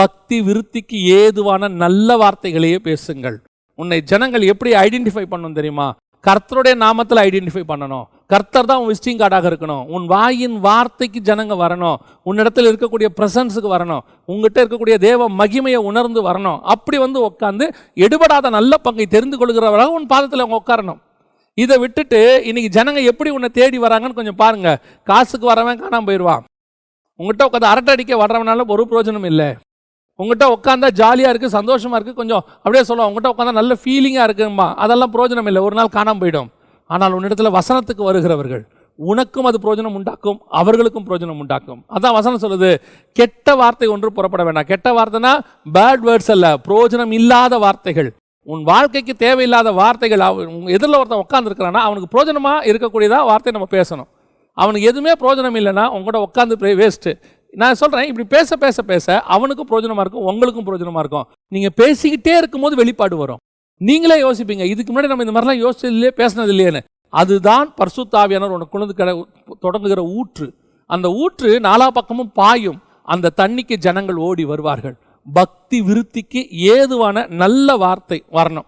பக்தி விருத்திக்கு ஏதுவான நல்ல வார்த்தைகளையே பேசுங்கள். உன்னை ஜனங்கள் எப்படி ஐடென்டிஃபை பண்ணணும் தெரியுமா? கர்த்தருடைய நாமத்தில் ஐடென்டிஃபை பண்ணணும். கர்த்தர் தான் உன் விசிட்டிங் கார்டாக இருக்கணும். உன் வாயின் வார்த்தைக்கு ஜனங்க வரணும். உன்னிடத்தில் இருக்கக்கூடிய பிரசன்ஸுக்கு வரணும். உங்ககிட்ட இருக்கக்கூடிய தேவ மகிமையை உணர்ந்து வரணும். அப்படி வந்து உட்காந்து எடுபடாத நல்ல பங்கை தெரிந்து கொள்கிறவராக உன் பாதத்தில் அவங்க உட்காரணும் இதை விட்டுட்டு இன்னைக்கு ஜனங்க எப்படி உன்னை தேடி வராங்கன்னு கொஞ்சம் பாருங்க. காசுக்கு வரவன் காணாமல் போயிடுவான் உங்ககிட்ட உட்காந்து அரட்டை அடிக்க வர்றவனால ஒரு பிரயோஜனம் இல்லை. உங்கள்கிட்ட உட்காந்தா ஜாலியாக இருக்குது சந்தோஷமாக இருக்குது கொஞ்சம் அப்படியே சொல்லுவோம் உங்கள்கிட்ட உட்காந்தா நல்ல ஃபீலிங்காக இருக்குமா அதெல்லாம் பிரயோஜனம் இல்லை. ஒரு நாள் காணாம போயிடும். ஆனால் உன்னிடத்தில் வசனத்துக்கு வருகிறவர்கள் உனக்கும் அது பிரயோஜனம் உண்டாக்கும் அவர்களுக்கும் பிரயோஜனம் உண்டாக்கும். அதான் வசனம் சொல்லுது. கெட்ட வார்த்தை ஒன்று புறப்பட வேண்டாம். கெட்ட வார்த்தைனா பேட் வேர்ட்ஸ் அல்ல. பிரயோஜனம் இல்லாத வார்த்தைகள். உன் வாழ்க்கைக்கு தேவையில்லாத வார்த்தைகள் எதிரில் ஒருத்தன் உட்காந்துருக்கிறான்னா அவனுக்கு பிரயோஜனமாக இருக்கக்கூடியதாக வார்த்தை நம்ம பேசணும். அவனுக்கு எதுவுமே பிரயோஜனம் இல்லைன்னா உங்கள்கிட்ட உட்காந்து வேஸ்ட்டு நான் சொல்கிறேன் இப்படி பேச பேச பேச அவனுக்கும் பிரயோஜனமாக இருக்கும் உங்களுக்கும் பிரோஜனமாக இருக்கும். நீங்கள் பேசிக்கிட்டே இருக்கும்போது வெளிப்பாடு வரும். நீங்களே யோசிப்பீங்க இதுக்கு முன்னாடி நம்ம இந்த மாதிரிலாம் யோசிச்சது இல்லையே பேசினது இல்லையேன்னு அதுதான் பர்சுத்தாவியானவர் உனக்கு குழந்தை கடை தொடங்குகிற ஊற்று. அந்த ஊற்று நாலா பக்கமும் பாயும். அந்த தண்ணிக்கு ஜனங்கள் ஓடி வருவார்கள். பக்தி விருத்திக்கு ஏதுவான நல்ல வார்த்தை வரணும்.